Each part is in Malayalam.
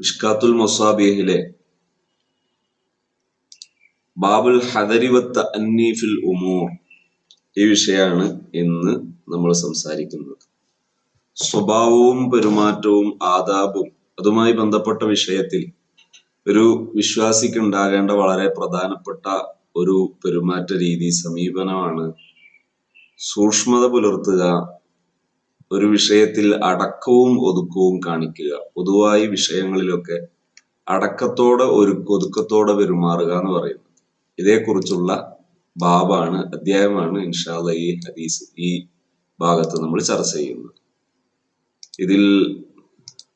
ഇഷ്കാത്തുൽ മൊസാബിഹിലെ ബാബുൽ ഹദരിവത്ത് അന്നീഫിൽ ഉമൂർ ഈ വിഷയമാണ് ഇന്ന് നമ്മൾ സംസാരിക്കുന്നത്. സ്വഭാവവും പെരുമാറ്റവും ആദാബും അതുമായി ബന്ധപ്പെട്ട വിഷയത്തിൽ ഒരു വിശ്വാസിക്ക് ഉണ്ടാകേണ്ട വളരെ പ്രധാനപ്പെട്ട ഒരു പെരുമാറ്റ രീതി സമീപനമാണ്. സൂക്ഷ്മത പുലർത്തുക ഒരു വിഷയത്തിൽ അടക്കവും ഒതുക്കവും കാണിക്കുക. പൊതുവായി വിഷയങ്ങളിലൊക്കെ അടക്കത്തോടെ ഒരു ഒതുക്കത്തോടെ പെരുമാറുക എന്ന് പറയുന്നത്. ഇതേക്കുറിച്ചുള്ള ബാബാണ് അധ്യായമാണ് ഇൻഷാല്ല ഈ ഹദീസ് ഈ ഭാഗത്ത് നമ്മൾ ചർച്ച ചെയ്യുന്നത്. ഇതിൽ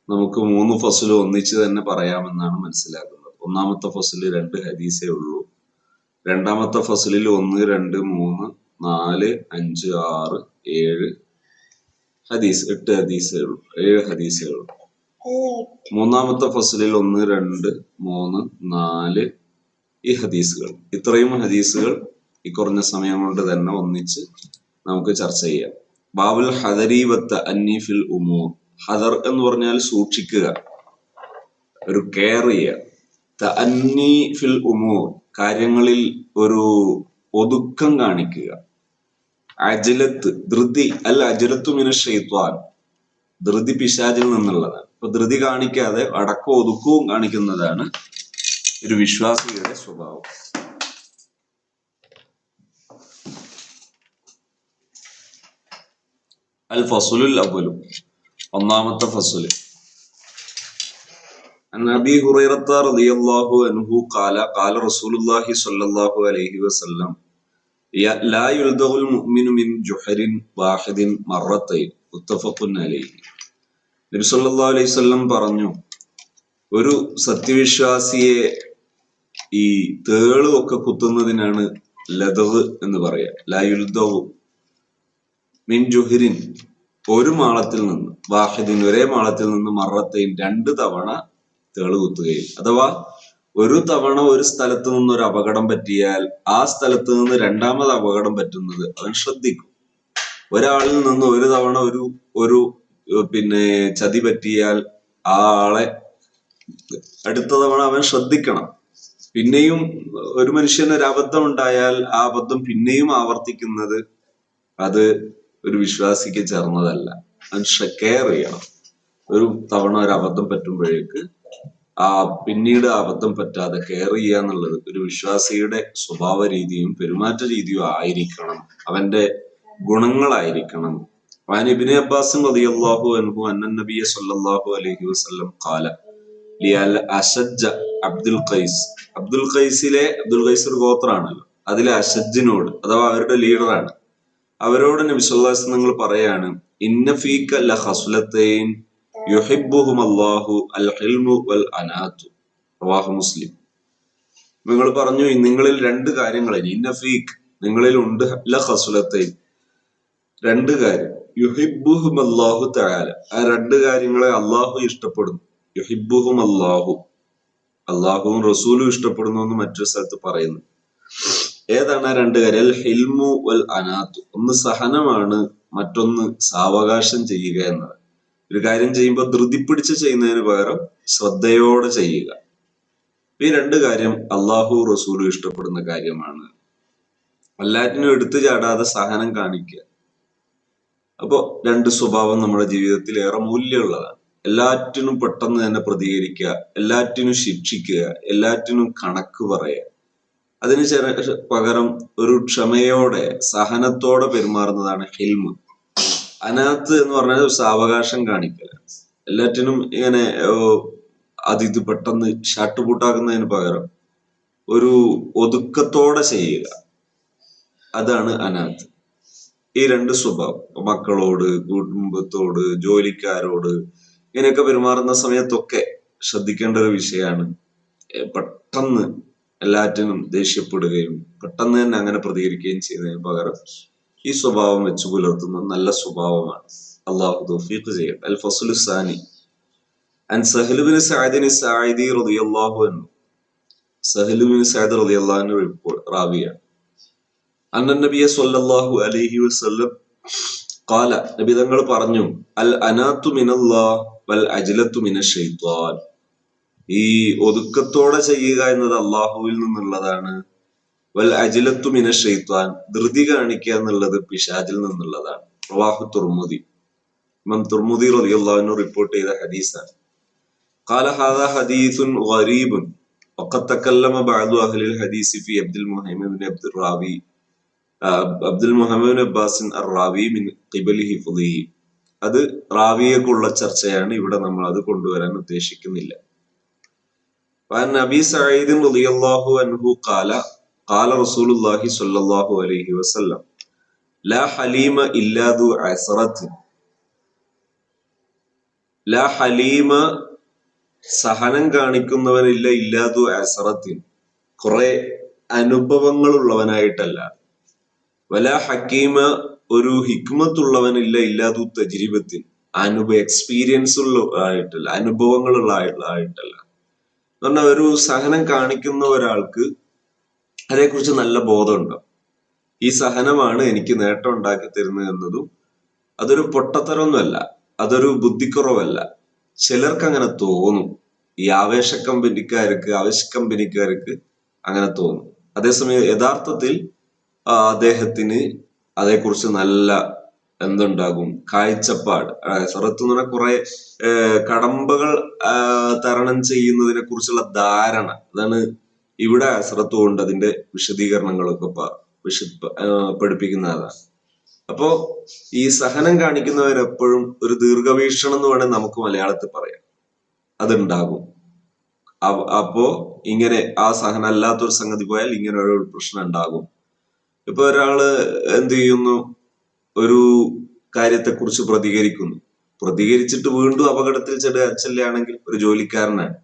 നമുക്ക് മൂന്ന് ഫസൽ ഒന്നിച്ച് തന്നെ പറയാമെന്നാണ് മനസ്സിലാക്കുന്നത്. ഒന്നാമത്തെ ഫസൽ രണ്ട് ഹദീസേ ഉള്ളൂ. രണ്ടാമത്തെ ഫസലിൽ ഒന്ന് രണ്ട് മൂന്ന് നാല് അഞ്ച് ആറ് ഏഴ് ഹദീസ് എട്ട് ഹദീസുകൾ ഏഴ് ഹദീസുകൾ. മൂന്നാമത്തെ ഫസലിൽ ഒന്ന് രണ്ട് മൂന്ന് നാല് ഈ ഹദീസുകൾ. ഇത്രയും ഹദീസുകൾ ഈ കുറഞ്ഞ സമയം കൊണ്ട് തന്നെ ഒന്നിച്ച് നമുക്ക് ചർച്ച ചെയ്യാം. ബാബുൽ ഹദരീവത്ത് അന്നീഫിൽ ഉമൂർ. ഹദർ എന്ന് പറഞ്ഞാൽ സൂക്ഷിക്കുക. ഒരു കെയർ ചെയ്യുക. അന്നീഫിൽ ഉമൂർ. കാര്യങ്ങളിൽ ഒരു ഒതുക്കം കാണിക്കുക. അജലത്ത് ധൃതി അല്ല അജലത്തു മിന ഷെയ്ത്വാൻ ധൃതി പിശാചിൽ നിന്നുള്ളതാണ് അപ്പൊ ധൃതി കാണിക്കാതെ അടക്കവും ഒതുക്കവും കാണിക്കുന്നതാണ് ഒരു വിശ്വാസിയുടെ സ്വഭാവം അൽ ഫസുലുൽ അവലു ഒന്നാമത്തെ ഫസുല് عن أبي هريرة رضي الله عنه قال قال رسول الله صلى الله عليه وسلم لا يلدغ المؤمن من جحر واحد مرتين متفق عليه നബി സല്ലല്ലാഹു അലൈഹി വസല്ലം പറഞ്ഞു ഒരു സത്യവിശ്വാസിയെ ഈ തേള് ഒക്കെ കുത്തുന്നതിനാണ് ലതവ് എന്ന് പറയാ ലായുൽദവ് മിൻ ജുഹിരിൻ ഒരു മാളത്തിൽ നിന്ന് വാഹിദിൻ ഒരേ മാളത്തിൽ നിന്ന് മറത്തയും രണ്ട് തവണ തേള് കുത്തുകയും അഥവാ ഒരു തവണ ഒരു സ്ഥലത്ത് നിന്ന് ഒരു അപകടം പറ്റിയാൽ ആ സ്ഥലത്ത് നിന്ന് രണ്ടാമത് അപകടം പറ്റുന്നത് അവൻ ശ്രദ്ധിക്കും. ഒരാളിൽ നിന്ന് ഒരു തവണ ഒരു ഒരു പിന്നെ ചതി പറ്റിയാൽ ആ ആളെ അടുത്ത തവണ അവൻ ശ്രദ്ധിക്കണം. പിന്നെയും ഒരു മനുഷ്യന് ഒരു അബദ്ധം ഉണ്ടായാൽ ആ അബദ്ധം പിന്നെയും ആവർത്തിക്കുന്നത് അത് ഒരു വിശ്വാസിക്ക് ചേർന്നതല്ല. അവൻ കെയർ ചെയ്യണം. ഒരു തവണ ഒരു അബദ്ധം പറ്റുമ്പോഴേക്ക് ആ പിന്നീട് അബദ്ധം പറ്റാതെ കെയർ ചെയ്യുക എന്നുള്ളത് ഒരു വിശ്വാസിയുടെ സ്വഭാവ രീതിയും പെരുമാറ്റ രീതിയും ആയിരിക്കണം അവന്റെ ഗുണങ്ങളായിരിക്കണം وعن ابن عباس رضي الله عنه أن النبي صلى الله عليه وسلم قال അഷജ അബ്ദുൽ ഖൈസ് അബ്ദുൽ ഖൈസിലെ അബ്ദുൽ ഖൈസ് ഒരു ഗോത്രാണല്ലോ അതിലെ അഷജിനോട് അഥവാ അവരുടെ ലീഡറാണ് അവരോട് നബി സല്ലല്ലാഹു നിങ്ങൾ പറയാണ് ഇന്ന ഫീക ല ഹിൽമു വൽ റവാഹു മുസ്ലിം. നിങ്ങൾ പറഞ്ഞു നിങ്ങളിൽ രണ്ട് കാര്യങ്ങൾ ഇന്ന ഫീക്ക് നിങ്ങളിൽ ഉണ്ട് രണ്ട് കാര്യം. യുഹിബുഹും അള്ളാഹു തആല. ആ രണ്ട് കാര്യങ്ങളെ അള്ളാഹു ഇഷ്ടപ്പെടുന്നു. യുഹിബുഹും അള്ളാഹു അള്ളാഹുവും റസൂലും ഇഷ്ടപ്പെടുന്നു എന്ന് മറ്റൊരു സ്ഥലത്ത് പറയുന്നു. ഏതാണ് ആ രണ്ട് കാര്യം? അൽ ഹിൽമു വൽ അനാത്തു. ഒന്ന് സഹനമാണ് മറ്റൊന്ന് സാവകാശം ചെയ്യുക എന്നത് ഒരു കാര്യം ചെയ്യുമ്പോൾ ധൃതി പിടിച്ച് ചെയ്യുന്നതിന് പകരം ശ്രദ്ധയോടെ ചെയ്യുക. ഈ രണ്ട് കാര്യം അള്ളാഹു റസൂലും ഇഷ്ടപ്പെടുന്ന കാര്യമാണ്. എല്ലാറ്റിനും എടുത്തു ചാടാതെ സഹനം കാണിക്കുക. അപ്പോ രണ്ട് സ്വഭാവം നമ്മുടെ ജീവിതത്തിൽ ഏറെ മൂല്യമുള്ളതാണ്. എല്ലാറ്റിനും പെട്ടെന്ന് തന്നെ പ്രതികരിക്കുക എല്ലാറ്റിനും ശിക്ഷിക്കുക എല്ലാറ്റിനും കണക്ക് പറയുക. അതിന് പകരം ഒരു ക്ഷമയോടെ സഹനത്തോടെ പെരുമാറുന്നതാണ് ഹിൽമ്. അനാത്ത് എന്ന് പറഞ്ഞാൽ സാവകാശം കാണിക്കല. എല്ലാറ്റിനും ഇങ്ങനെ അതിത് പെട്ടെന്ന് ഷാട്ടുപൂട്ടാക്കുന്നതിന് പകരം ഒരു ഒതുക്കത്തോടെ ചെയ്യുക. അതാണ് അനാത്ത് ഈ രണ്ട് സ്വഭാവം. മക്കളോട് കുടുംബത്തോട് ജോലിക്കാരോട് ഇങ്ങനെയൊക്കെ പെരുമാറുന്ന സമയത്തൊക്കെ ശ്രദ്ധിക്കേണ്ട ഒരു വിഷയമാണ് പെട്ടെന്ന് എല്ലാറ്റിനും ദേഷ്യപ്പെടുകയും പെട്ടെന്ന് തന്നെ അങ്ങനെ പ്രതികരിക്കുകയും ചെയ്യുന്നതിന് പകരം ഈ സ്വഭാവം വെച്ചു പുലർത്തുന്ന നല്ല സ്വഭാവമാണ്. അള്ളാഹു തൗഫീഖ് ചെയ്യട്ടെ. അൽ ഫസുൽ സാനി. അൻ സഹലുബിന് സാദിന് സായിദി റളിയല്ലാഹു അൻഹു. സഹലുബിന് സാദ് റളിയല്ലാഹു റിപ്പോർട്ട് റാവിയാണ്. അന്ന നബിയ സല്ലല്ലാഹു അലൈഹി വസല്ലം ഖാല നബി തങ്ങൾ പറഞ്ഞു അൽ അനാത്തു മിനല്ലാഹ് വൽ അജ്ലത്തു മിന ഷൈത്വാൻ ഈ ഒതുക്കത്തോടെ ചെയ്യുക എന്നത് അള്ളാഹുവിൽ നിന്നുള്ളതാണ്. വൽ അജിലത്തു മിന ഷെയ്ത്താൻ ധൃതി കാണിക്കുക എന്നുള്ളത് പിശാജിൽ നിന്നുള്ളതാണ് പ്രവാഹു തുർമുദി ഇമാം തുർമുദി റളിയല്ലാഹു റിപ്പോർട്ട് ചെയ്ത ഹദീസാണ് قال هذا حديث غريب وقد تكلم بعض أهل الحديث في عبد المهم بن عبد الراوي അബ്ദുൽ മുഹമ്മദ് അബ്ബാസിൻ റാവി മിൻ ഖിബലി ഹിഫുദിഹി അത് റാവിയേക്കുള്ള ചർച്ചയാണ് ഇവിടെ നമ്മൾ അത് കൊണ്ടുവരാൻ ഉദ്ദേശിക്കുന്നില്ല وعن أبي سعيد رضي الله عنه قال قال رسول الله صلى الله عليه وسلم لا حليم إلا ذو عسرة لا حليم സഹനം കാണിക്കുന്നവനില്ല ഇല്ലാതു അസറത്തിൻ കുറെ അനുഭവങ്ങളുള്ളവനായിട്ടല്ല വല ഹക്കീമ ഒരു ഹിക്മത്തുള്ളവനില്ല ഇല്ലാതു തജിരിബത്തിൻ അനുഭവ എക്സ്പീരിയൻസ് ഉള്ള ആയിട്ടല്ല അനുഭവങ്ങളുള്ള ആയിട്ടല്ല പറഞ്ഞാൽ ഒരു സഹനം കാണിക്കുന്ന ഒരാൾക്ക് അതേക്കുറിച്ച് നല്ല ബോധമുണ്ടാവും ഈ സഹനമാണ് എനിക്ക് നേട്ടം ഉണ്ടാക്കി തരുന്നത് എന്നതും അതൊരു പൊട്ടത്തരമൊന്നുമല്ല അതൊരു ബുദ്ധിക്കുറവല്ല. ചിലർക്ക് അങ്ങനെ തോന്നും ഈ ആവേശ കമ്പനിക്കാർക്ക് ആവേശ കമ്പനിക്കാർക്ക് അങ്ങനെ തോന്നും. അതേസമയം യഥാർത്ഥത്തിൽ അദ്ദേഹത്തിന് അതേക്കുറിച്ച് നല്ല എന്തുണ്ടാകും? കാഴ്ചപ്പാട്. സറത്ത് എന്ന് പറഞ്ഞാൽ കുറെ കടമ്പകൾ തരണം ചെയ്യുന്നതിനെ കുറിച്ചുള്ള ധാരണ. അതാണ് ഇവിടെ അസറത്ത് കൊണ്ട് അതിന്റെ വിശദീകരണങ്ങളൊക്കെ വിശ പഠിപ്പിക്കുന്നതാണ്. അപ്പോ ഈ സഹനം കാണിക്കുന്നവരെപ്പോഴും ഒരു ദീർഘവീക്ഷണം എന്ന് വേണേൽ നമുക്ക് മലയാളത്തിൽ പറയാം. അതുണ്ടാകും. അപ്പോ ഇങ്ങനെ ആ സഹനം അല്ലാത്തൊരു സംഗതി പോയാൽ ഇങ്ങനെ ഒരു പ്രശ്നം ഉണ്ടാകും. ഇപ്പൊ ഒരാൾ എന്ത് ചെയ്യുന്നു? ഒരു കാര്യത്തെക്കുറിച്ച് പ്രതികരിക്കുന്നു. പ്രതികരിച്ചിട്ട് വീണ്ടും അപകടത്തിൽ ചെട ചെല്ലുകയാണെങ്കിൽ ഒരു ജോലിക്കാരനാണ്.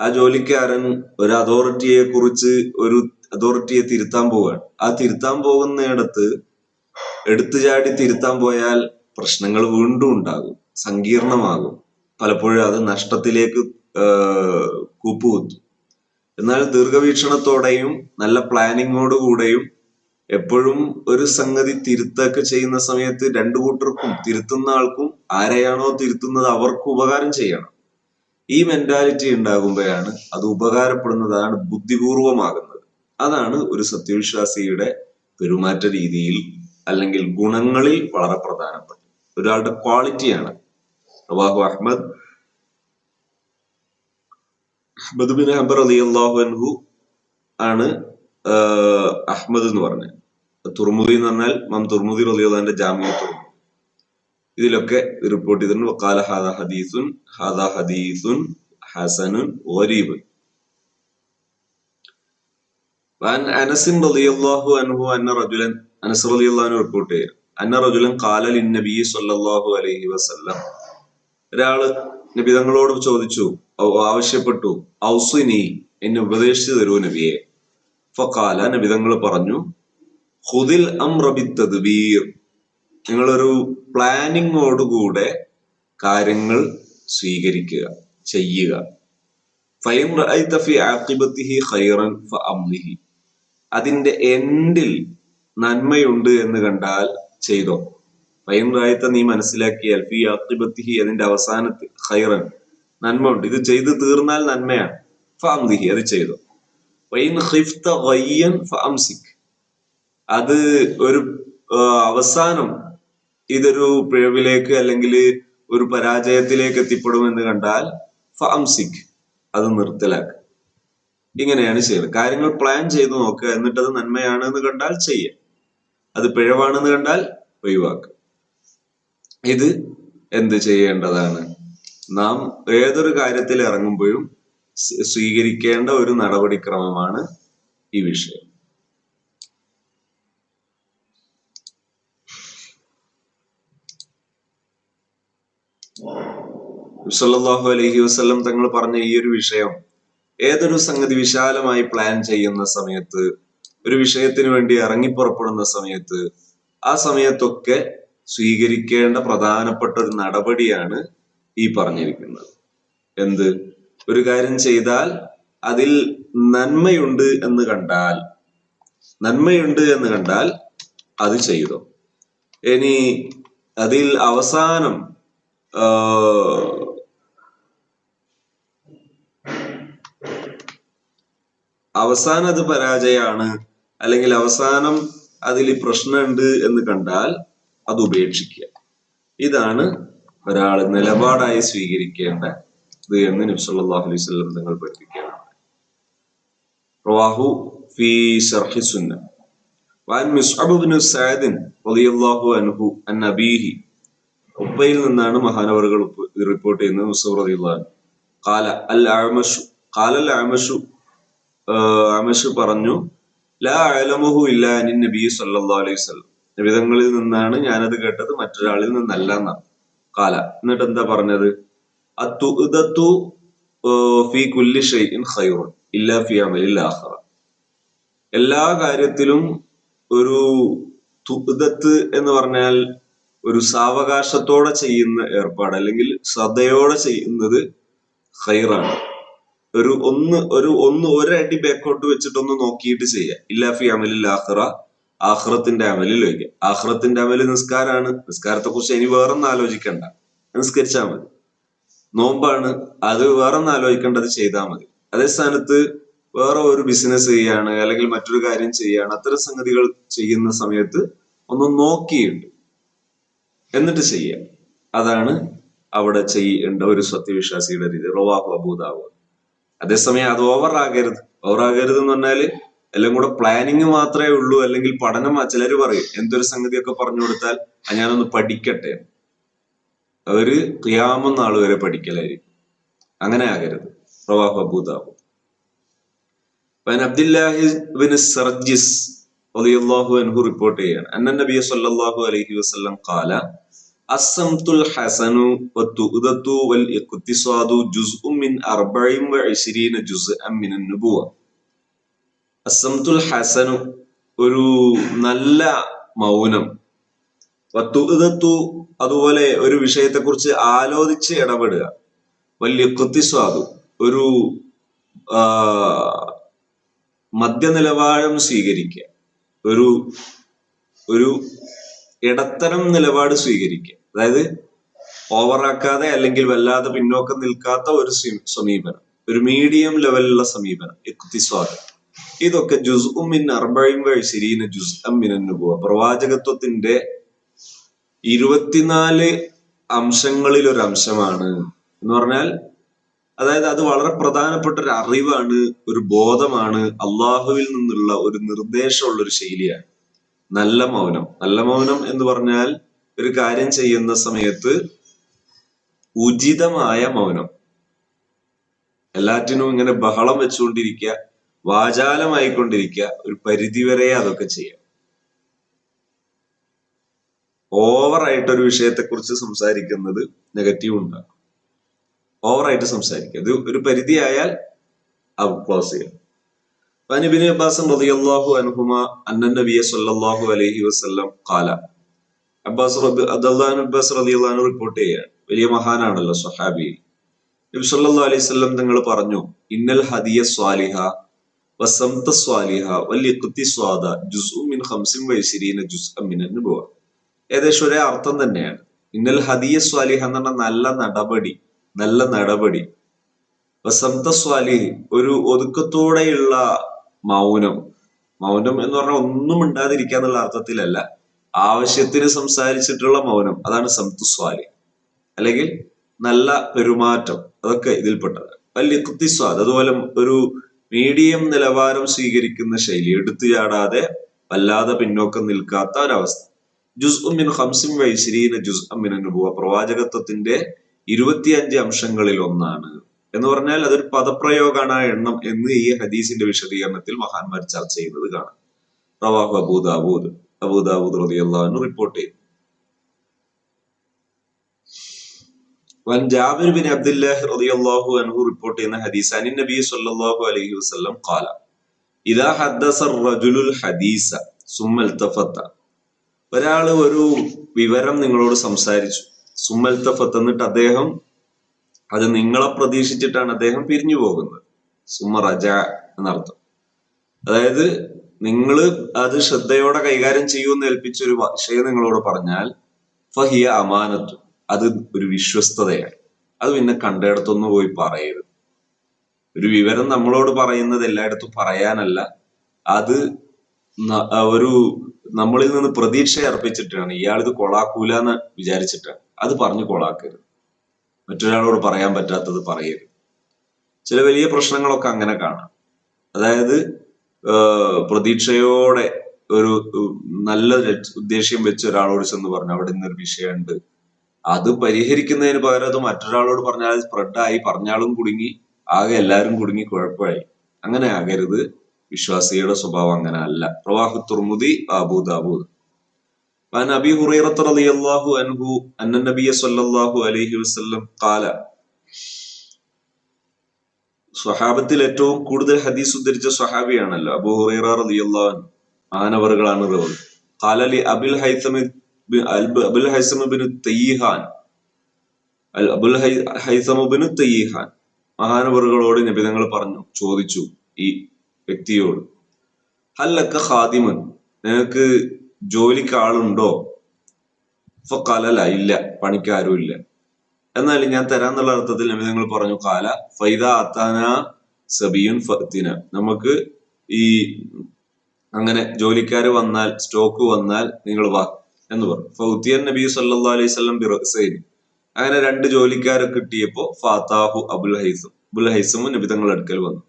ആ ജോലിക്കാരൻ ഒരു അതോറിറ്റിയെ കുറിച്ച് ഒരു അതോറിറ്റിയെ തിരുത്താൻ പോവുകയാണ്. ആ തിരുത്താൻ പോകുന്നിടത്ത് എടുത്തു ചാടി തിരുത്താൻ പോയാൽ പ്രശ്നങ്ങൾ വീണ്ടും ഉണ്ടാകും സങ്കീർണമാകും. പലപ്പോഴും അത് നഷ്ടത്തിലേക്ക് കൂപ്പുകുത്തും. എന്നാൽ ദീർഘവീക്ഷണത്തോടെയും നല്ല പ്ലാനിങ്ങോടുകൂടെയും എപ്പോഴും ഒരു സംഗതി തിരുത്തൊക്കെ ചെയ്യുന്ന സമയത്ത് രണ്ടു കൂട്ടർക്കും തിരുത്തുന്ന ആൾക്കും ആരെയാണോ തിരുത്തുന്നത് അവർക്ക് ഉപകാരം ചെയ്യണം. ഈ മെന്റാലിറ്റി ഉണ്ടാകുമ്പോഴാണ് അത് ഉപകാരപ്പെടുന്നതാണ് ബുദ്ധിപൂർവമാകുന്നത് അതാണ് ഒരു സത്യവിശ്വാസിയുടെ പെരുമാറ്റ രീതിയിൽ അല്ലെങ്കിൽ ഗുണങ്ങളിൽ വളരെ പ്രധാനപ്പെട്ട ഒരാളുടെ ക്വാളിറ്റിയാണ് റവാഹു അഹമ്മദ് അഹമ്മദ്ബിൻ അഹബർ ഹംബർ അലി അള്ളാഹു അൻഹു ആണ് അഹമ്മദ് എന്ന് പറഞ്ഞത്. തുർമുദി എന്ന് പറഞ്ഞാൽ മാം തുർമുദി റലിയുടെ ജാമ്യ തുർമു ഇതിലൊക്കെ റിപ്പോർട്ട് ചെയ്തിട്ടുണ്ട് വക്കാല ഹാദ ഹദീസുൻ ഹാദ ഹദീസുൻ ഹസനുൻ ഗരീബ് وعن انس رضي الله عنه ان رجلا انس رضي الله عنه റിപ്പോർട്ട് ചെയ്യുക അന്ന റജുലൻ കാല ലിന്നബി സല്ലല്ലാഹു അലൈഹി വസല്ലം ഒരാള് നബി തങ്ങളോട് ചോദിച്ചു ആവശ്യപ്പെട്ടു ഔസുനി എന്നെ ഉപദേശിച്ചു തരൂ നബിയെ ഫക്കാല നബി തങ്ങൾ പറഞ്ഞു ഹുദിൽ അംറബി തദ്ബീർ നിങ്ങളൊരു പ്ലാനിങ്ങോടുകൂടെ കാര്യങ്ങൾ സ്വീകരിക്കുക ചെയ്യുക. അതിന്റെ എൻഡിൽ നന്മയുണ്ട് എന്ന് കണ്ടാൽ ചെയ്തോ? ഫൈൻ റായത്തെ നീ മനസ്സിലാക്കിയാൽ ഫി ആഖിബത്തിഹി അതിന്റെ അവസാനത്തിൽ ഹൈറൻ നന്മ ഉണ്ട് ഇത് ചെയ്ത് തീർന്നാൽ നന്മയാണ്. ഫാംദിഹി അത് ചെയ്തോ? ഖിഫ്ത അത് ഒരു അവസാനം ഇതൊരു പിഴവിലേക്ക് അല്ലെങ്കിൽ ഒരു പരാജയത്തിലേക്ക് എത്തിപ്പെടുമെന്ന് കണ്ടാൽ ഫംസിക് അത് നിർത്തലാക്കുക ഇങ്ങനെയാണ് ചെയ്യുന്നത് കാര്യങ്ങൾ പ്ലാൻ ചെയ്ത് നോക്കുക എന്നിട്ട് അത് നന്മയാണ് എന്ന് കണ്ടാൽ ചെയ്യുക അത് പിഴവാണെന്ന് കണ്ടാൽ ഒഴിവാക്കുക ഇത് എന്ത് ചെയ്യേണ്ടതാണ്? നാം ഏതൊരു കാര്യത്തിൽ ഇറങ്ങുമ്പോഴും സ്വീകരിക്കേണ്ട ഒരു നടപടിക്രമമാണ് ഈ വിഷയം. സല്ലല്ലാഹു അലഹി വസല്ലം തങ്ങൾ പറഞ്ഞ ഈ ഒരു വിഷയം ഏതൊരു സംഗതി വിശാലമായി പ്ലാൻ ചെയ്യുന്ന സമയത്ത് ഒരു വിഷയത്തിന് വേണ്ടി ഇറങ്ങിപ്പുറപ്പെടുന്ന സമയത്ത് ആ സമയത്തൊക്കെ സ്വീകരിക്കേണ്ട പ്രധാനപ്പെട്ട ഒരു നടപടിയാണ് ഈ പറഞ്ഞിരിക്കുന്നത്. എന്ത്? ഒരു കാര്യം ചെയ്താൽ അതിൽ നന്മയുണ്ട് എന്ന് കണ്ടാൽ നന്മയുണ്ട് എന്ന് കണ്ടാൽ അത് ചെയ്തു? ഇനി അതിൽ അവസാനം അവസാനം അത് പരാജയമാണ് അല്ലെങ്കിൽ അവസാനം അതിൽ പ്രശ്നമുണ്ട് എന്ന് കണ്ടാൽ അത് ഉപേക്ഷിക്കുക ഇതാണ് ഒരാൾ നിലപാടായി സ്വീകരിക്കേണ്ട ഇത് എന്ന് നബ്സല്ലാഹു അലൈഹി സ്വലം തങ്ങൾ പഠിപ്പിക്കുകയാണ് റവാഹു ഫി ഷർഹി സുന്ന وعن مصعب بن سعد رضي الله عنه عن أبيه ഉപ്പയിൽ നിന്നാണ് മഹാനവറുകൾ റിപ്പോർട്ട് ചെയ്യുന്നത് മുസൂർ റളിയല്ലാഹു അൻഹു കാല അൽ അഅമഷു കാല അൽ അഅമഷു അമഷു പറഞ്ഞു ലാ അലമുഹു ഇല്ല അനിൻ നബി സല്ലാ അലൈഹി വസല്ലം. നബിതങ്ങളിൽ നിന്നാണ് ഞാനത് കേട്ടത് മറ്റൊരാളിൽ നിന്നല്ല എന്നാണ് കാല. എന്നിട്ട് എന്താ പറഞ്ഞത്? അത്തുഅദത്തു ഫി കുല്ലി ഷൈഇൻ ഖൈറുൻ ഇല്ലാ ഫി അമലിൽ എല്ലാ കാര്യത്തിലും ഒരു തുദത്ത് എന്ന് പറഞ്ഞാൽ ഒരു സാവകാശത്തോടെ ചെയ്യുന്ന ഏർപ്പാട് അല്ലെങ്കിൽ ശ്രദ്ധയോടെ ചെയ്യുന്നത് ഖൈറാണ്. ഒരു ഒന്ന് ഒരു ഒന്ന് ഒരടി ബാക്കോട്ട് വെച്ചിട്ടൊന്ന് നോക്കിയിട്ട് ചെയ്യുക ഇല്ലാഫി അമലിൽ ആഹ്റ ആഹ്റത്തിന്റെ അമലിൽ വയ്ക്കുക ആഹ്റത്തിന്റെ അമൽ നിസ്കാരാണ്. നിസ്കാരത്തെ കുറിച്ച് ഇനി വേറൊന്നും ആലോചിക്കണ്ട. നിസ്കരിച്ചാൽ മതി. നോമ്പാണ്. അത് വേറൊന്നും ആലോചിക്കേണ്ടത് ചെയ്താൽ മതി. അതേ സ്ഥാനത്ത് വേറെ ഒരു ബിസിനസ് ചെയ്യാണ് അല്ലെങ്കിൽ മറ്റൊരു കാര്യം ചെയ്യാണ്. അത്തരം സംഗതികൾ ചെയ്യുന്ന സമയത്ത് ഒന്ന് നോക്കിയിട്ട് എന്നിട്ട് ചെയ്യാം. അതാണ് അവിടെ ചെയ്യേണ്ട ഒരു സത്യവിശ്വാസിയുടെ രീതി. റോവാഹു അബൂദാവ് അതേസമയം അത് ഓവർ ആകരുത് ഓവർ ആകരുത് എന്ന് പറഞ്ഞാൽ എല്ലാം കൂടെ പ്ലാനിങ് മാത്രമേ ഉള്ളൂ അല്ലെങ്കിൽ പഠനം ചിലർ പറയും എന്തൊരു സംഗതിയൊക്കെ പറഞ്ഞു കൊടുത്താൽ "ആ, ഞാനൊന്ന് പഠിക്കട്ടെ. അവർ ക്രിയാമെന്ന ആൾ വരെ പഠിക്കലായിരിക്കും. അങ്ങനെ ആകരുത്. പ്രവാഹ അബൂദാവ് അബ്ദുല്ലാഹിബിൻ അൻഹു റിപ്പോർട്ട് ചെയ്യാണ്. അന്ന നബി സല്ലല്ലാഹു അലൈഹി വസല്ലം ഖാല അസ്സംതുൽ ഹസനു വത്തുഅദത്തു വൽ ഇഖ്തിസാദു ജുസ്ഉ മിൻ 24 ജുസ്അൻ മിനൻ അൻ-നുബുവ അസ്സംതുൽ ഹസനു ഒരു നല്ല മൗനം. വത്തുഅദത്തു അതുപോലെ ഒരു വിഷയത്തെക്കുറിച്ച് ആലോചിച്ച് ഇടപെടുക. വലിയ കൃത്യസ്വാദു ഒരു മധ്യനിലവാരം സ്വീകരിക്കുക. ഒരു ഒരു ഇടത്തരം നിലപാട് സ്വീകരിക്കുക. അതായത് ഓവറാക്കാതെ അല്ലെങ്കിൽ വല്ലാതെ പിന്നോക്കം നിൽക്കാത്ത ഒരു സമീപനം ഒരു മീഡിയം ലെവലിലുള്ള സമീപനം ഇഖ്തിസ്വാദ് ഇതൊക്കെ ജുസ് മിൻ അർബൈം വഴിശരീന ജുസ് അമ്മിനുപോവ പ്രവാചകത്വത്തിന്റെ ഇരുപത്തിനാല് അംശങ്ങളിൽ ഒരു അംശമാണ് എന്ന് പറഞ്ഞാൽ അതായത് അത് വളരെ പ്രധാനപ്പെട്ട ഒരു അറിവാണ് ഒരു ബോധമാണ് അള്ളാഹുവിൽ നിന്നുള്ള ഒരു നിർദ്ദേശമുള്ള ഒരു ശൈലിയാണ്. നല്ല മൗനം. നല്ല മൗനം എന്ന് പറഞ്ഞാൽ ഒരു കാര്യം ചെയ്യുന്ന സമയത്ത് ഉചിതമായ മൗനം. എല്ലാറ്റിനും ഇങ്ങനെ ബഹളം വെച്ചുകൊണ്ടിരിക്കുക വാചാലമായിക്കൊണ്ടിരിക്കുക ഒരു പരിധിവരെ അതൊക്കെ ചെയ്യാം. ഓവറായിട്ട് ഒരു വിഷയത്തെക്കുറിച്ച് സംസാരിക്കുന്നത് നെഗറ്റീവ് ഉണ്ടാകും ഓവറായിട്ട് സംസാരിക്കുക. ഇത് ഒരു അത് ക്ലോസ് ചെയ്യാം. അബിൻ അബ്ബാസ് റളിയല്ലാഹു അൻഹുമ സല്ലാഹു അലഹി വസ്ലം അലൈഹി വസല്ലം അബ്ബാസ് അബ്ദുല്ലാൻ അബ്ബാസ് അൻഹു റിപ്പോർട്ട് ചെയ്യുകയാണ് വലിയ മഹാനാണല്ലോ സ്വഹാബി. നബി സല്ലല്ലാഹു അലൈഹി വസല്ലം നിങ്ങൾ പറഞ്ഞു ഇന്നൽ ഹദിയ സ്വാലിഹ വസംത സ്വാലിഹ വല്യ സ്വാദ ജുസ്ഉ മിൻ 25 ജുസ്അൻ മിൻ അൻ-നുബുവ ഏകദേശം ഒരേ അർത്ഥം തന്നെയാണ്. ഇന്നൽ ഹദിയ സ്വാലിഹ എന്ന് പറഞ്ഞാൽ നല്ല നടപടി നല്ല നടപടി. വസംത സ്വാലിഹ് ഒരു ഒതുക്കത്തോടെയുള്ള മൗനം. മൗനം എന്ന് പറഞ്ഞാൽ ഒന്നും ഉണ്ടാതിരിക്കാന്നുള്ള അർത്ഥത്തിലല്ല. ആവശ്യത്തിന് സംസാരിച്ചിട്ടുള്ള മൗനം. അതാണ് സംതുസ്വാലി അല്ലെങ്കിൽ നല്ല പെരുമാറ്റം. അതൊക്കെ ഇതിൽപ്പെട്ടത് വലിയ കൃത്യസ്വാദ് അതുപോലെ ഒരു മീഡിയം നിലവാരം സ്വീകരിക്കുന്ന ശൈലി. എടുത്തു ചാടാതെ വല്ലാതെ പിന്നോക്കം നിൽക്കാത്ത ഒരവസ്ഥ. ജുസ് ഉമ്മിൻ ഹംസിം വൈശ്രീന ജുസ് അമ്മിൻ അനുഭവ പ്രവാചകത്വത്തിന്റെ ഇരുപത്തിയഞ്ച് അംശങ്ങളിൽ ഒന്നാണ്. എന്ന് പറഞ്ഞാൽ അതൊരു പദപ്രയോഗമാണ് ആ എണ്ണം എന്ന് ഈ ഹദീസിന്റെ വിശദീകരണത്തിൽ മഹാന്മാർ ചർച്ച ചെയ്യുന്നത് കാണാം. റവാഹു അബൂദാബൂദ് അബൂദാബൂദ് റളിയല്ലാഹു റിപ്പോർട്ട് ചെയ്തു. വൻ ജാബിർ ബിൻ അബ്ദുല്ലാഹ് റളിയല്ലാഹു അൻഹു റിപ്പോർട്ട് ചെയ്യുന്ന ഹദീസ് അനിൻ നബി സല്ലല്ലാഹു അലൈഹി വസല്ലം ഖാല ഇദാ ഹദ്ദസ റജുലുൽ ഹദീസ സുമ്മ ഇൽതഫത്ത. ഒരാൾ ഒരു വിവരം നിങ്ങളോട് സംസാരിച്ചു. സുമ്മ തഫത്ത് എന്നിട്ട് അദ്ദേഹം അത് നിങ്ങളെ പ്രതീക്ഷിച്ചിട്ടാണ് അദ്ദേഹം പിരിഞ്ഞു പോകുന്നത്. സുമ്മ റജ എന്നർത്ഥം. അതായത് നിങ്ങൾ അത് ശ്രദ്ധയോടെ കൈകാര്യം ചെയ്യുമെന്ന് ഏൽപ്പിച്ച ഒരു വിഷയം നിങ്ങളോട് പറഞ്ഞാൽ ഫഹിയ അമാനത്തു. അത് ഒരു വിശ്വസ്തതയാണ്. അത് പിന്നെ കണ്ടിടത്തൊന്നും പോയി പറയരുത്. ഒരു വിവരം നമ്മളോട് പറയുന്നത് എല്ലായിടത്തും പറയാനല്ല. അത് ഒരു നമ്മളിൽ നിന്ന് പ്രതീക്ഷ അർപ്പിച്ചിട്ടാണ്. ഇയാൾ ഇത് കൊളാക്കൂല എന്ന് വിചാരിച്ചിട്ടാണ്. അത് പറഞ്ഞു കൊളാക്കരുത്. മറ്റൊരാളോട് പറയാൻ പറ്റാത്തത് പറയരുത്. ചില വലിയ പ്രശ്നങ്ങളൊക്കെ അങ്ങനെ കാണാം. അതായത് പ്രതീക്ഷയോടെ ഒരു ഉം, നല്ല ലക്ഷ്യ- ഉദ്ദേശ്യം വെച്ച് ഒരാളോട് ചെന്ന് പറഞ്ഞു അവിടെ ഇന്നൊരു വിഷയമുണ്ട് അത് പരിഹരിക്കുന്നതിന് പകരം അത് മറ്റൊരാളോട് പറഞ്ഞാൽ അത് സ്പ്രെഡായി പറഞ്ഞാളും കുടുങ്ങി ആകെ എല്ലാവരും കുടുങ്ങി കുഴപ്പമായി അങ്ങനെ ആകരുത് വിശ്വാസിയുടെ സ്വഭാവം അങ്ങനെ അല്ല പ്രവാഹു തുർമുദി അബൂ ദാബൂദ് عن أبي هريرة رضي الله عنه أن النبي صلى الله عليه وسلم قال സ്വഹാബത്തിൽ ഏറ്റവും കൂടുതൽ ഹദീസ് ഉദ്ധരിച്ച സ്വഹാബിയാണല്ലോ. അബു ഹുറൈറ റളിയല്ലാഹു അൻഹു. ആനവറുകളാണ് തയ്യിഹാൻ. മഹാനവറുകളോട് നബി തങ്ങൾ പറഞ്ഞു ചോദിച്ചു ഈ വ്യക്തിയോട് ഹല്ലക്ക ഖാദിമൻ? നിനക്ക് ജോലിക്ക് ആളുണ്ടോ? ഫക്കാലല്ല ഇല്ല പണിക്കാരും ഇല്ല എന്നാൽ ഞാൻ തരാന്നുള്ള അർത്ഥത്തിൽ നബി നിങ്ങൾ പറഞ്ഞു കാല ഫൈദ അത്താന സബിയുൻ ഫത്തിന. നമുക്ക് ഈ അങ്ങനെ ജോലിക്കാർ വന്നാൽ സ്റ്റോക്ക് വന്നാൽ നിങ്ങൾ വാ എന്ന് പറഞ്ഞു. ഫൗത്തിയൻ നബി സല്ലാ അലൈഹി സ്വലം ബിറസൈൻ അങ്ങനെ രണ്ട് ജോലിക്കാരെ കിട്ടിയപ്പോ ഫാത്താഹു അബുൽ ഹൈസം അബുൽ ഹൈസമും നബി തങ്ങൾ അടുക്കൽ വന്നു.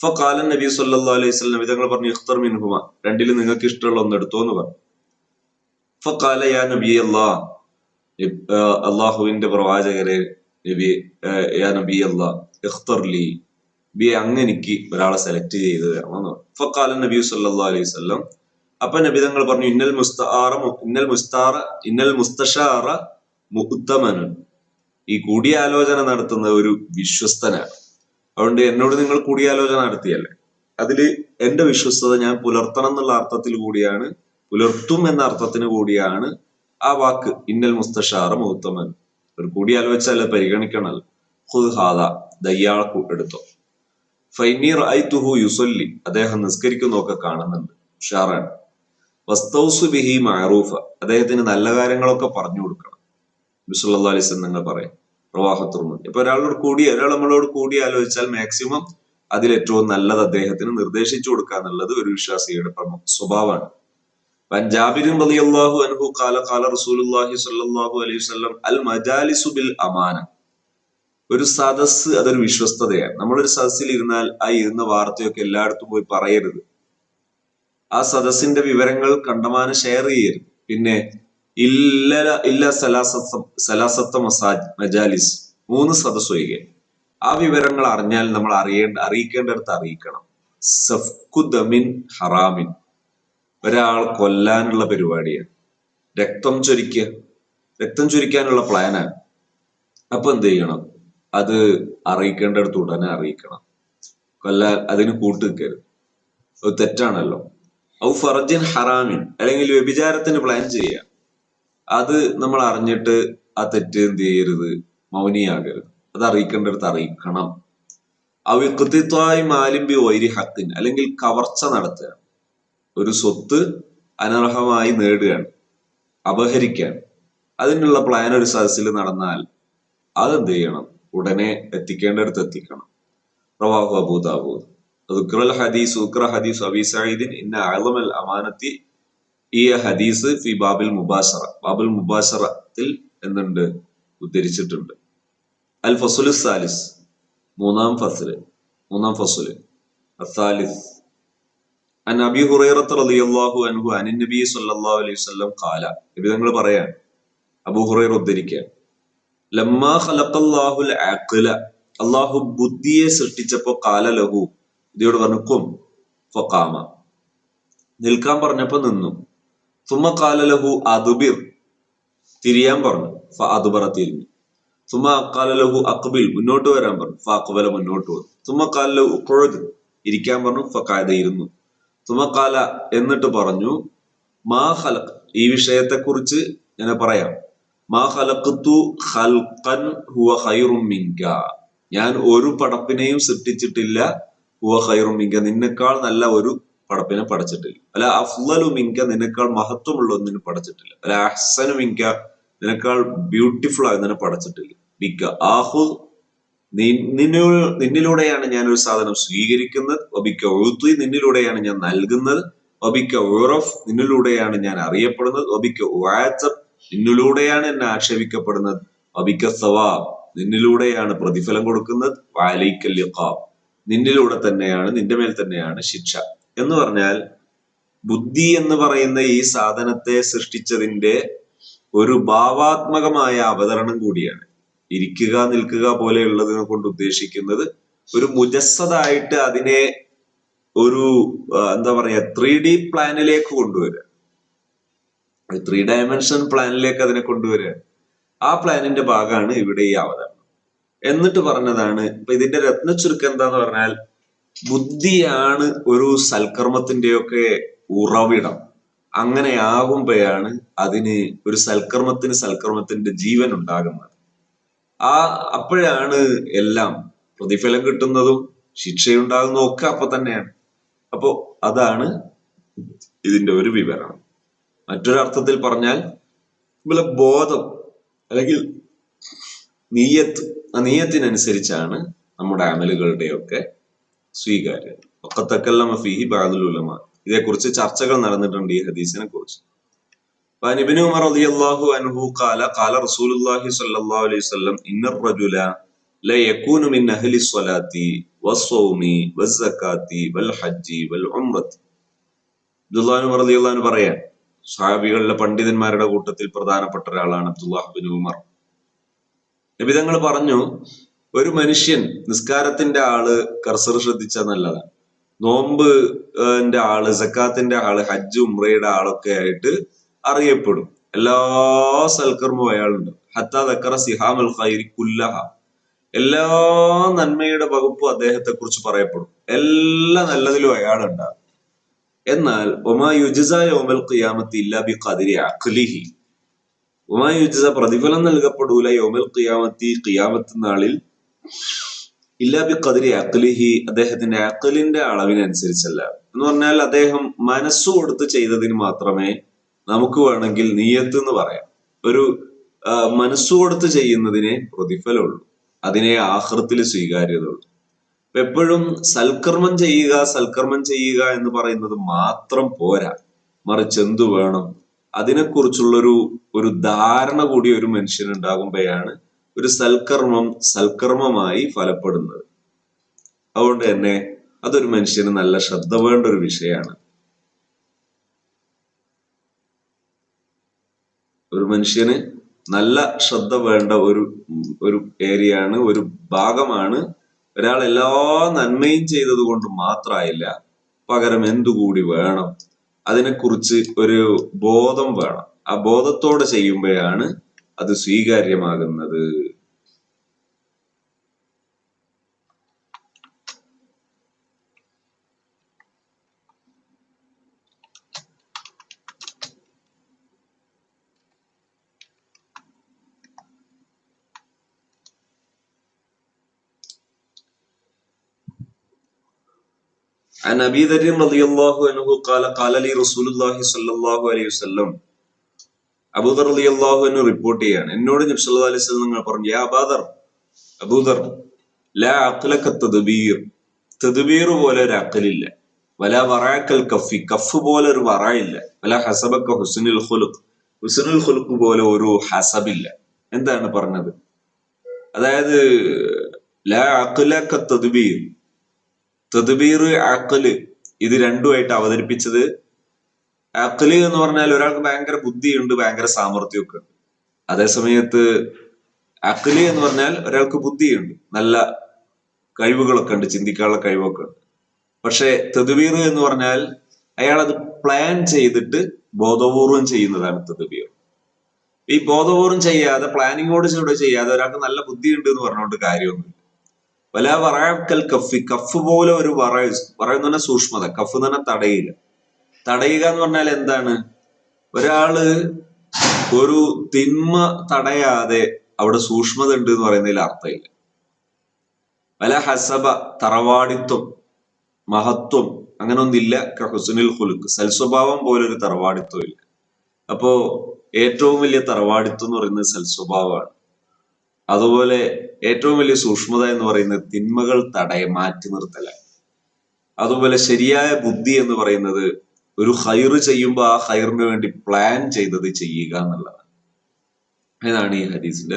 കാലൻ നബി സല്ലാ അലൈഹി സ്വലം നബി തങ്ങൾ പറഞ്ഞു ഇഖ്തർ മിൻഹുമ രണ്ടിൽ നിങ്ങൾക്ക് ഇഷ്ടമുള്ള ഒന്ന് എടുത്തോ എന്ന് പറഞ്ഞു ഫക്കാല യാ നബി അള്ളാഹുവിന്റെ പ്രവാചകരെ നബി യാ നബി ലി ബി ഒരാളെ സെലക്ട് ചെയ്ത് തരണമെന്ന് ഫക്കാല നബി സല്ലാ അലൈഹി വസല്ലം അപ്പൊ നബി തങ്ങൾ പറഞ്ഞു ഇന്നൽ മുസ്താറ ഇന്നൽ മുസ്താറ ഇന്നൽ മുസ്തഷാറ മുത്തമനൻ ഈ കൂടിയാലോചന നടത്തുന്ന ഒരു വിശ്വസ്തനാണ്. അതുകൊണ്ട് എന്നോട് നിങ്ങൾ കൂടിയാലോചന നടത്തിയല്ലേ? അതിൽ എന്റെ വിശ്വസ്തത ഞാൻ പുലർത്തണം എന്നുള്ള അർത്ഥത്തിൽ കൂടിയാണ് പുലർത്തും എന്ന അർത്ഥത്തിന് കൂടിയാണ് ആ വാക്ക് ഇന്നൽ മുസ്തഷാറ മുഹത്തമൻ. ഒരു കൂടിയാലോചിച്ചാൽ അത് പരിഗണിക്കണമല്ലോ ഹുദ് ഹാദ എടുത്തോ. ഫൈനീർ ഐതുഹു യുസല്ലി അദ്ദേഹം നിസ്കരിക്കുന്നതൊക്കെ കാണുന്നുണ്ട്. ഉഷാറാണ്. വസ്തൗസു ബിഹി മഅറൂഫ അദ്ദേഹത്തിന് നല്ല കാര്യങ്ങളൊക്കെ പറഞ്ഞു കൊടുക്കണം. ബിസുല്ലാ അലിസ് നിങ്ങൾ പറയും പ്രവാഹത്തുർമുൻ ഇപ്പൊ ഒരാളോട് കൂടി ഒരാൾ നമ്മളോട് കൂടി ആലോചിച്ചാൽ മാക്സിമം അതിൽ ഏറ്റവും നല്ലത് അദ്ദേഹത്തിന് നിർദ്ദേശിച്ചു കൊടുക്കുക എന്നുള്ളത് ഒരു വിശ്വാസിയുടെ പ്രമുഖ സ്വഭാവമാണ്. وعن جابر رضي الله عنه قال قال رسول الله صلى الله عليه وسلم المجالس بالأمانة ഒരു സദസ്സ് അതൊരു വിശ്വസ്തതയാണ് നമ്മളൊരു സദസ്സിൽ ഇരുന്നാൽ ആ ഇരുന്ന വാർത്തയൊക്കെ എല്ലായിടത്തും പോയി പറയരുത് ആ സദസ്സിന്റെ വിവരങ്ങൾ കണ്ടമാനം ഷെയർ ചെയ്യരുത് പിന്നെ ഇല്ല ഇല്ല സലാസത്ത സലാസത്ത മസാജ് മജാലിസ് മൂന്ന് സദസ് ഒഴികെ ആ വിവരങ്ങൾ അറിഞ്ഞാൽ നമ്മൾ അറിയേണ്ട അറിയിക്കേണ്ടടുത്ത് അറിയിക്കണം സഫ്കുദമിൻ ഹറാമിൻ ഒരാൾ കൊല്ലാനുള്ള പരിപാടിയാണ്. രക്തം ചൊരിക്കുക. രക്തം ചൊരിക്കാനുള്ള പ്ലാനാണ് അപ്പൊ എന്ത് ചെയ്യണം? അത് അറിയിക്കേണ്ടടുത്ത് ഉടനെ അറിയിക്കണം. കൊല്ലാൻ അതിന് കൂട്ടു നിൽക്കരുത്. അത് തെറ്റാണല്ലോ. ഔ ഫർജിൻ ഹറാമിൻ അല്ലെങ്കിൽ വ്യഭിചാരത്തിന് പ്ലാൻ ചെയ്യുക. അത് നമ്മൾ അറിഞ്ഞിട്ട് ആ തെറ്റ് എന്ത് ചെയ്യരുത്? മൗനിയാകരുത്. അത് അറിയിക്കേണ്ടടുത്ത് അറിയിക്കണം. അവിക്കുത്തിത്വായി മാലിംബി വൈരി ഹക്കിൻ അല്ലെങ്കിൽ കവർച്ച നടത്തുക. ഒരു സ്വത്ത് അനർഹമായി നേടുകയാണ് അപഹരിക്കുകയാണ്. അതിനുള്ള പ്ലാൻ ഒരു സദസ്സിൽ നടന്നാൽ അതെന്ത് ചെയ്യണം? ഉടനെ എത്തിക്കേണ്ടടുത്ത് എത്തിക്കണം. റവാഹു അബൂദാബൂദ് ദുക്റൽ ഹദീസ് ഉക്ര ഹദീസ് അബി ഇന്ന അലമൽ അമാനത്തി ഈ ഹദീസ് ഫി ബാബിൽ മുബാസറ. ബാബിൽ മുബാസറത്തിൽ എന്നുണ്ട് ഉദ്ധരിച്ചിട്ടുണ്ട്. അൽ ഫസുൽ സാലിസ് മൂന്നാം ഫസൽ മൂന്നാം ഫസുൽ അസാലിസ്. അൻ അബി ഹുറൈറത്ത് റളിയല്ലാഹു അൻഹു അനിൻ നബി സല്ലല്ലാഹു അലൈഹി വസല്ലം ഖാല നബി തങ്ങൾ പറയാൻ അബൂ ഹുറൈറ ഉദ്ധരിക്കുക ലമ്മാ ഖലഖല്ലാഹുൽ അഖ്ല അള്ളാഹു ബുദ്ധിയെ സൃഷ്ടിച്ചപ്പോ കാല ലഹു. ഇതിയോട് പറഞ്ഞു കും ഫഖാമ. നിൽക്കാൻ പറഞ്ഞപ്പോ നിന്നു. സുമ കാല ലഹു അതുബിർ തിരിയാൻ പറഞ്ഞു. ഫ അതുബറ തിരിഞ്ഞു. സുമ കാല ലഹു അക്ബിൽ മുന്നോട്ട് വരാൻ പറഞ്ഞു. ഫ അക്ബല മുന്നോട്ട് വന്നു. സുമ കാല ലഹു ഇരിക്കാൻ പറഞ്ഞു. ഫക്കായത ഇരുന്നു. സുമ കാല എന്നിട്ട് പറഞ്ഞു മാ ഖലഖ്. ഈ വിഷയത്തെക്കുറിച്ച് ഞാൻ പറയാം. മാ ഖലഖ്തു ഖൽഖൻ ഹുവ ഹൈറുമിങ്ക ഞാൻ ഒരു പടപ്പിനെയും സൃഷ്ടിച്ചിട്ടില്ല ഹുവ ഹൈറുമിങ്ക നിന്നെക്കാൾ നല്ല ഒരു പടപ്പിനെ പടച്ചിട്ടില്ല അല്ല അഫ്ലലു മിങ്ക നിന്നെക്കാൾ മഹത്വമുള്ള ഒന്നിനും പടച്ചിട്ടില്ല അല്ല അഹ്സനു മിങ്ക നിന്നെക്കാൾ ബ്യൂട്ടിഫുൾ ആയതിനെ പഠിച്ചിട്ടില്ല. പടച്ചിട്ടില്ല മിക്ക. ആഹു നിന്നിലൂടെയാണ് ഞാൻ ഒരു സാധനം സ്വീകരിക്കുന്നത്. ഒബിക്ക ഒഴുത്തി നിന്നിലൂടെയാണ് ഞാൻ നൽകുന്നത്. ഒബിക്ക ഉറഫ് നിന്നിലൂടെയാണ് ഞാൻ അറിയപ്പെടുന്നത്. ഒബിക്ക വാട്സപ്പ് നിന്നിലൂടെയാണ് എന്നെ ആക്ഷേപിക്കപ്പെടുന്നത്. ഒബിക്ക സവാബ് നിന്നിലൂടെയാണ് പ്രതിഫലം കൊടുക്കുന്നത്. വാലിക്കല്യഖാബ് നിന്നിലൂടെ തന്നെയാണ് നിന്റെ മേൽ തന്നെയാണ് ശിക്ഷ. എന്ന് പറഞ്ഞാൽ ബുദ്ധി എന്ന് പറയുന്ന ഈ സാധനത്തെ സൃഷ്ടിച്ചതിന്റെ ഒരു ഭാവാത്മകമായ അവതരണം കൂടിയാണ്. ഇരിക്കുക നിൽക്കുക പോലെയുള്ളതിനെ കൊണ്ട് ഉദ്ദേശിക്കുന്നത് ഒരു മുജസ്സതായിട്ട് അതിനെ ഒരു എന്താ പറയാ ത്രീ ഡി പ്ലാനിലേക്ക് കൊണ്ടുവരിക ത്രീ ഡയമെൻഷൻ പ്ലാനിലേക്ക് അതിനെ കൊണ്ടുവരിക ആ പ്ലാനിന്റെ ഭാഗമാണ് ഇവിടെ ഈ അവതരണം. എന്നിട്ട് പറഞ്ഞതാണ് ഇപ്പൊ ഇതിന്റെ രത്ന ചുരുക്കം എന്താന്ന് പറഞ്ഞാൽ ബുദ്ധിയാണ് ഒരു സൽക്കർമ്മത്തിന്റെയൊക്കെ ഉറവിടം. അങ്ങനെയാകുമ്പോഴാണ് അതിന് ഒരു സൽക്കർമ്മത്തിന് സൽക്കർമ്മത്തിന്റെ ജീവൻ ഉണ്ടാകുന്നത്. ആ അപ്പോഴാണ് എല്ലാം പ്രതിഫലം കിട്ടുന്നതും ശിക്ഷയുണ്ടാകുന്നതും ഒക്കെ അപ്പൊ തന്നെയാണ്. അപ്പോ അതാണ് ഇതിന്റെ ഒരു വിവരണം. മറ്റൊരർത്ഥത്തിൽ പറഞ്ഞാൽ ഇവിടെ ബോധം അല്ലെങ്കിൽ നീയത്ത് ആ നീയത്തിനനുസരിച്ചാണ് നമ്മുടെ അമലുകളുടെയൊക്കെ സ്വീകാര്യത ഒക്കത്തക്കല്ലമ ഫിഹി ബാദുൽ ഉലമ. ഇതേക്കുറിച്ച് ചർച്ചകൾ നടന്നിട്ടുണ്ട് ഈ ഹദീസിനെ കുറിച്ച്. وعن ابن عمر رضي الله عنه قال قال رسول الله صلى الله عليه وسلم إن الرجل لا يكون من أهل الصلاة والصوم والزكاة والحج والعمرة അബ്ദുല്ലാഹു റളിയല്ലാഹു പറയാൻ സ്വഹാബികളിലെ പണ്ഡിതന്മാരുടെ കൂട്ടത്തിൽ പ്രധാനപ്പെട്ട ഒരാളാണ് അബ്ദുല്ലാഹ് ബിൻ ഉമർ നബിതങ്ങൾ പറഞ്ഞു ഒരു മനുഷ്യൻ നിസ്കാരത്തിന്റെ ആള് കർസർ ശ്രദ്ധിച്ച നല്ലതാണ് നോമ്പ് ആള് സക്കാത്തിന്റെ ആള് ഹജ്ജ് ഉംറയുടെ ആളൊക്കെ ആയിട്ട് അറിയപ്പെടും. എല്ലാ സൽക്കർമ്മവും അയാളുണ്ട്. ഹത്താ ദക്കറ ഖൈരി കുല്ലഹ. എല്ലാ നന്മയുടെ വകുപ്പും അദ്ദേഹത്തെ കുറിച്ച് പറയപ്പെടും. എല്ലാ നല്ലതിലും അയാളുണ്ടാകും. എന്നാൽ ഒമാ യുജിസ യോമൽ ഖിയാമത്തി ഇല്ലാ ബി ഖദിരി അഖ്ലിഹി. ഒമാ യുജിസ പ്രതിഫലം നൽകപ്പെടൂല യോമൽ ഖിയാമത്തി ഖിയാമത്ത് നാളിൽ. ഇല്ലാ ബി ഖദിരി അഖ്ലിഹി അദ്ദേഹത്തിന്റെ അഖലിന്റെ അളവിനനുസരിച്ചല്ല. എന്ന് പറഞ്ഞാൽ അദ്ദേഹം മനസ്സു കൊടുത്ത് ചെയ്തതിന് മാത്രമേ നമുക്ക് വേണമെങ്കിൽ നീയത്ത് എന്ന് പറയാം. ഒരു മനസ്സുകൊടുത്ത് ചെയ്യുന്നതിനെ പ്രതിഫലമുള്ളൂ. അതിനെ ആഹൃത്തിൽ സ്വീകാര്യത ഉള്ളൂ എപ്പോഴും സൽക്കർമ്മം ചെയ്യുക സൽക്കർമ്മം ചെയ്യുക എന്ന് പറയുന്നത് മാത്രം പോരാ. മറിച്ച് എന്തു വേണം? അതിനെക്കുറിച്ചുള്ളൊരു ഒരു ധാരണ കൂടി ഒരു മനുഷ്യൻ ഉണ്ടാകുമ്പോഴാണ് ഒരു സൽക്കർമ്മം സൽക്കർമ്മമായി ഫലപ്പെടുന്നത്. അതുകൊണ്ട് തന്നെ അതൊരു മനുഷ്യന് നല്ല ശ്രദ്ധ വേണ്ട ഒരു വിഷയമാണ്. ഒരു മനുഷ്യന് നല്ല ശ്രദ്ധ വേണ്ട ഒരു ഒരു ഏരിയയാണ് ഒരു ഭാഗമാണ്. ഒരാൾ എല്ലാ നന്മയും ചെയ്തത് കൊണ്ട് മാത്രമായില്ല പകരം എന്തുകൂടി വേണം? അതിനെക്കുറിച്ച് ഒരു ബോധം വേണം. ആ ബോധത്തോടെ ചെയ്യുമ്പോഴാണ് അത് സ്വീകാര്യമാകുന്നത്. عن ابي ذر رضي الله عنه قال قال لي رسول الله صلى الله عليه وسلم അബൂദർ അലി അള്ളാഹു എന്ന് റിപ്പോർട്ട് ചെയ്യാണ് എന്നോട് നബ്സല്ലാ അലൈഹി സ്വലം നിങ്ങൾ പറഞ്ഞു യാ അബാദർ അബൂദർ ലാ അഖലക്ക തദ്ബീർ തദ്ബീർ പോലെ ഒരു അക്കലില്ല വല വറാക്കൽ കഫി കഫ് പോലെ ഒരു വറയില്ല വല ഹസബക്ക ഹുസനുൽ ഖുലുഖ് ഹുസനുൽ ഖുലുഖ് പോലെ ഒരു ഹസബില്ല എന്താണ് പറഞ്ഞത് അതായത് ലാ അഖലക്ക തദ്ബീർ തദ്ബീർ അക്കൽ ഇത് രണ്ടുമായിട്ട് അവതരിപ്പിച്ചത് അക്കൽ എന്ന് പറഞ്ഞാൽ ഒരാൾക്ക് ഭയങ്കര ബുദ്ധിയുണ്ട് ഭയങ്കര സാമർഥ്യമൊക്കെ. ഉണ്ട് അതേസമയത്ത് അക്കൽ എന്ന് പറഞ്ഞാൽ ഒരാൾക്ക് ബുദ്ധിയുണ്ട് നല്ല കഴിവുകളൊക്കെ ഉണ്ട് ചിന്തിക്കാനുള്ള കഴിവൊക്കെ ഉണ്ട്. പക്ഷെ തെതുബീർ എന്ന് പറഞ്ഞാൽ അയാൾ അത് പ്ലാൻ ചെയ്തിട്ട് ബോധപൂർവം ചെയ്യുന്നതാണ് തെതുബീർ ഈ ബോധപൂർവം ചെയ്യാതെ പ്ലാനിങ്ങോട് ചൂടെ ചെയ്യാതെ ഒരാൾക്ക് നല്ല ബുദ്ധിയുണ്ട് എന്ന് പറഞ്ഞുകൊണ്ട് കാര്യമൊന്നുമില്ല. വല വറയക്കൽ കഫി കഫ് പോലെ ഒരു വറ വറ എന്ന് പറഞ്ഞാൽ സൂക്ഷ്മത. കഫ് എന്ന് പറഞ്ഞാൽ തടയില്ല തടയുക എന്ന് പറഞ്ഞാൽ എന്താണ്? ഒരാൾ ഒരു തിന്മ തടയാതെ അവിടെ സൂക്ഷ്മത ഉണ്ട് എന്ന് പറയുന്നതിൽ അർത്ഥമില്ല. വല ഹസബ തറവാടിത്വം മഹത്വം അങ്ങനെ ഒന്നില്ല ഹുസുനിൽ ഹുലുക്ക് സൽസ്വഭാവം പോലെ ഒരു തറവാടിത്വം ഇല്ല. അപ്പോ ഏറ്റവും വലിയ തറവാടിത്വം എന്ന് പറയുന്നത് സൽസ്വഭാവമാണ്. അതുപോലെ ഏറ്റവും വലിയ സൂക്ഷ്മത എന്ന് പറയുന്നത് തിന്മകൾ തടയ മാറ്റി നിർത്തലാണ് അതുപോലെ ശരിയായ ബുദ്ധി എന്ന് പറയുന്നത് ഒരു ഹൈർ ചെയ്യുമ്പോൾ ആ ഹൈറിന് വേണ്ടി പ്ലാൻ ചെയ്തത് ചെയ്യുക എന്നുള്ളതാണ്. ഇതാണ് ഈ ഹദീസിന്റെ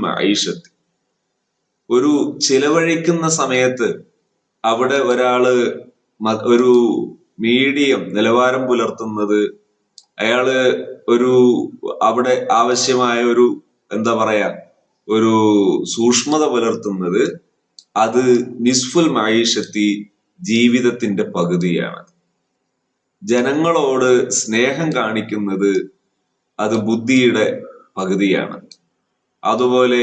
മഈഷത്തി. ഒരു ചിലവഴിക്കുന്ന സമയത്ത് അവിടെ ഒരാൾ ഒരു മീഡിയം നിലവാരം പുലർത്തുന്നത് അയാൾ ഒരു അവിടെ ആവശ്യമായ ഒരു എന്താ പറയാ ഒരു സൂക്ഷ്മത പുലർത്തുന്നത് അത് നിസ്ഫുൽ മായിഷത്തി ജീവിതത്തിന്റെ പകുതിയാണ്. ജനങ്ങളോട് സ്നേഹം കാണിക്കുന്നത് അത് ബുദ്ധിയുടെ പകുതിയാണ്. അതുപോലെ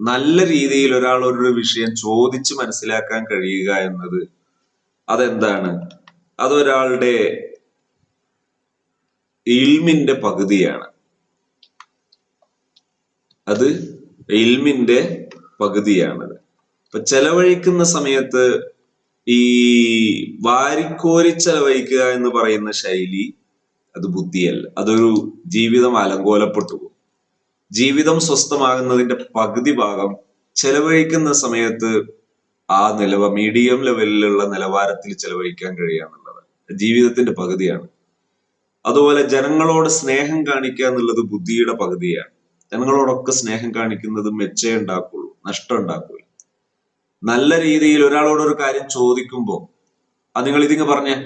നല്ല രീതിയിൽ ഒരാൾ ഒരു വിഷയം ചോദിച്ച് മനസ്സിലാക്കാൻ കഴിയുക എന്നത് അതെന്താണ്? അതൊരാളുടെ ഇൽമിന്റെ പകുതിയാണ്. അത് ഇൽമിന്റെ പകുതിയാണത് ഇപ്പൊ ചെലവഴിക്കുന്ന സമയത്ത് ഈ വാരിക്കോരി ചെലവഴിക്കുക എന്ന് പറയുന്ന ശൈലി അത് ബുദ്ധിയല്ല. അതൊരു ജീവിതം അലങ്കോലപ്പെട്ടു പോകും. ജീവിതം സ്വസ്ഥമാകുന്നതിന്റെ പകുതി ഭാഗം ചെലവഴിക്കുന്ന സമയത്ത് ആ നിലവ മീഡിയം ലെവലിലുള്ള നിലവാരത്തിൽ ചെലവഴിക്കാൻ കഴിയാന്നുള്ളത് ജീവിതത്തിന്റെ പകുതിയാണ്. അതുപോലെ ജനങ്ങളോട് സ്നേഹം കാണിക്കുക എന്നുള്ളത് ബുദ്ധിയുടെ പകുതിയാണ്. ജനങ്ങളോടൊക്കെ സ്നേഹം കാണിക്കുന്നത് മെച്ചേ ഉണ്ടാക്കുള്ളൂ നഷ്ടം ഉണ്ടാക്കുള്ളൂ നല്ല രീതിയിൽ ഒരാളോട് ഒരു കാര്യം ചോദിക്കുമ്പോൾ അത് നിങ്ങൾ ഇതിങ്ങ് പറഞ്ഞേ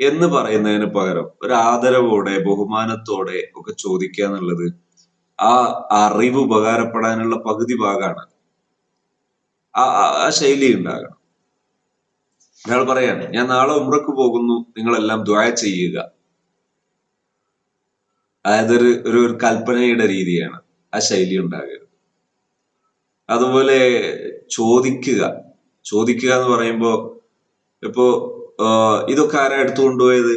എന്ന് പറയുന്നതിന് പകരം ഒരു ആദരവോടെ ബഹുമാനത്തോടെ ഒക്കെ ചോദിക്കുക എന്നുള്ളത് ആ അറിവ് ഉപകാരപ്പെടാനുള്ള പകുതി ഭാഗമാണ്. ആ ആ- ശൈലി ഉണ്ടാകണം അയാൾ പറയാണ് ഞാൻ നാളെ ഉമ്രക്ക് പോകുന്നു നിങ്ങളെല്ലാം ദ്വായ ചെയ്യുക. അതായത് ഒരു ഒരു കൽപ്പനയുടെ രീതിയാണ് ആ ശൈലി ഉണ്ടാകരുത് അതുപോലെ ചോദിക്കുക. ചോദിക്കുക എന്ന് പറയുമ്പോ ഇപ്പോ ഇതൊക്കെ ആരാ എടുത്തു കൊണ്ടുപോയത്?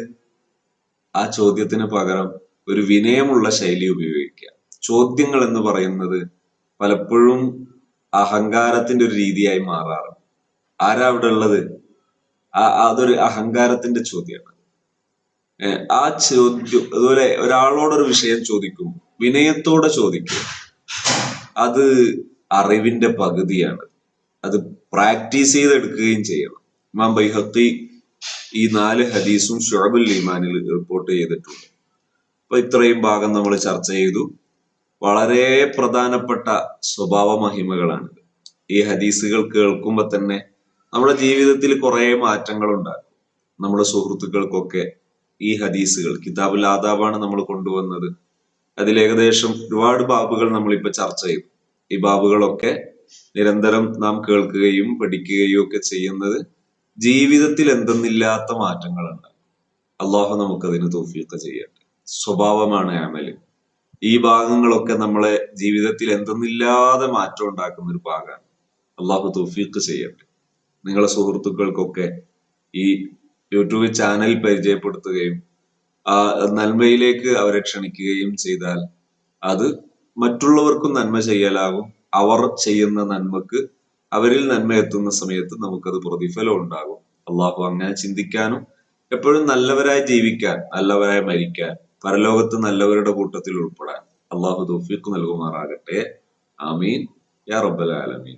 ആ ചോദ്യത്തിന് പകരം ഒരു വിനയമുള്ള ശൈലി ഉപയോഗിക്കുക. ചോദ്യങ്ങൾ എന്ന് പറയുന്നത് പലപ്പോഴും അഹങ്കാരത്തിന്റെ ഒരു രീതിയായി മാറാറുണ്ട് ആരാ അവിടെ ഉള്ളത്? അതൊരു അഹങ്കാരത്തിന്റെ ചോദ്യമാണ്. ആ ചോദ്യം അതുപോലെ ഒരാളോടൊരു വിഷയം ചോദിക്കും വിനയത്തോടെ ചോദിക്കും. അത് അറിവിന്റെ പകുതിയാണ്. അത് പ്രാക്ടീസ് ചെയ്തെടുക്കുകയും ചെയ്യണം. ഇമാം ബൈഹത്തി ഈ നാല് ഹദീസും ഷുഹബുൽ ഈമാനിൽ റിപ്പോർട്ട് ചെയ്തിട്ടുണ്ട്. അപ്പൊ ഇത്രയും ഭാഗം നമ്മൾ ചർച്ച ചെയ്തു. വളരെ പ്രധാനപ്പെട്ട സ്വഭാവ മഹിമകളാണ്. ഈ ഹദീസുകൾ കേൾക്കുമ്പോൾ തന്നെ നമ്മുടെ ജീവിതത്തിൽ കുറെ മാറ്റങ്ങൾ ഉണ്ടാകും. നമ്മുടെ സുഹൃത്തുക്കൾക്കൊക്കെ ഈ ഹദീസുകൾ കിതാബുൽ ആദാബാണ് നമ്മൾ കൊണ്ടുവന്നത്. അതിൽ ഏകദേശം ഒരുപാട് ബാബുകൾ നമ്മളിപ്പോ ചർച്ച ചെയ്യും. ഈ ബാബുകളൊക്കെ നിരന്തരം നാം കേൾക്കുകയും പഠിക്കുകയും ഒക്കെ ചെയ്യുന്നത് ജീവിതത്തിൽ എന്തെന്നില്ലാത്ത മാറ്റങ്ങളുണ്ട് അള്ളാഹു നമുക്കതിന് തോഫിയൊക്കെ ചെയ്യട്ടെ. സ്വഭാവമാണ് അമൽ. ഈ ഭാഗങ്ങളൊക്കെ നമ്മളെ ജീവിതത്തിൽ എന്തെന്നില്ലാതെ മാറ്റം ഉണ്ടാക്കുന്ന ഒരു ഭാഗമാണ്. അള്ളാഹു തോഫീക്ക് ചെയ്യട്ടെ. നിങ്ങളെ സുഹൃത്തുക്കൾക്കൊക്കെ ഈ യൂട്യൂബ് ചാനൽ പരിചയപ്പെടുത്തുകയും ആ നന്മയിലേക്ക് അവരെ ക്ഷണിക്കുകയും ചെയ്താൽ അത് മറ്റുള്ളവർക്കും നന്മ ചെയ്യലാകും. അവർ ചെയ്യുന്ന നന്മക്ക് അവരിൽ നന്മ എത്തുന്ന സമയത്ത് നമുക്കത് പ്രതിഫലം ഉണ്ടാകും. അള്ളാഹു അങ്ങനെ ചിന്തിക്കാനും എപ്പോഴും നല്ലവരായി ജീവിക്കാൻ നല്ലവരായി മരിക്കാൻ പരലോകത്ത് നല്ലവരുടെ കൂട്ടത്തിൽ ഉൾപ്പെടാൻ അള്ളാഹു തൗഫീഖ് നൽകുമാറാകട്ടെ. ആമീൻ. യാ റബ്ബൽ ആലമീൻ.